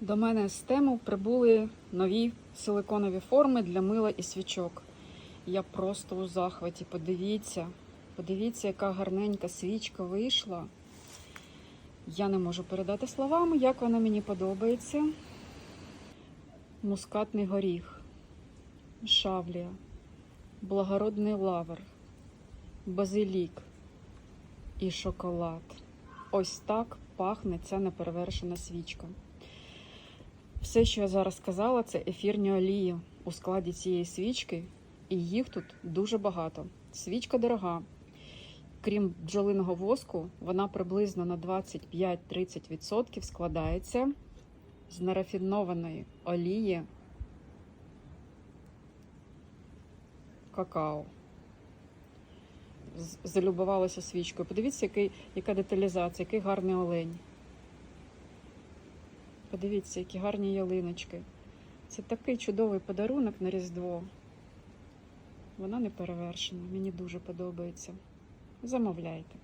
До мене з тему прибули нові силиконові форми для мила і свічок. Я просто у захваті. Подивіться, подивіться, яка гарненька свічка вийшла. Я не можу передати словами, як вона мені подобається. Мускатний горіх, шавлія, благородний лавр, базилік і шоколад. Ось так пахне ця неперевершена свічка. Все, що я зараз сказала, це ефірні олії у складі цієї свічки, і їх тут дуже багато. Свічка дорога. Крім бджолиного воску, вона приблизно на 25-30% складається з нерафінованої олії какао. Залюбувалася свічкою. Подивіться, який, яка деталізація, який гарний олень. Подивіться, які гарні ялиночки. Це такий чудовий подарунок на Різдво. Вона не перевершена. Мені дуже подобається. Замовляйте.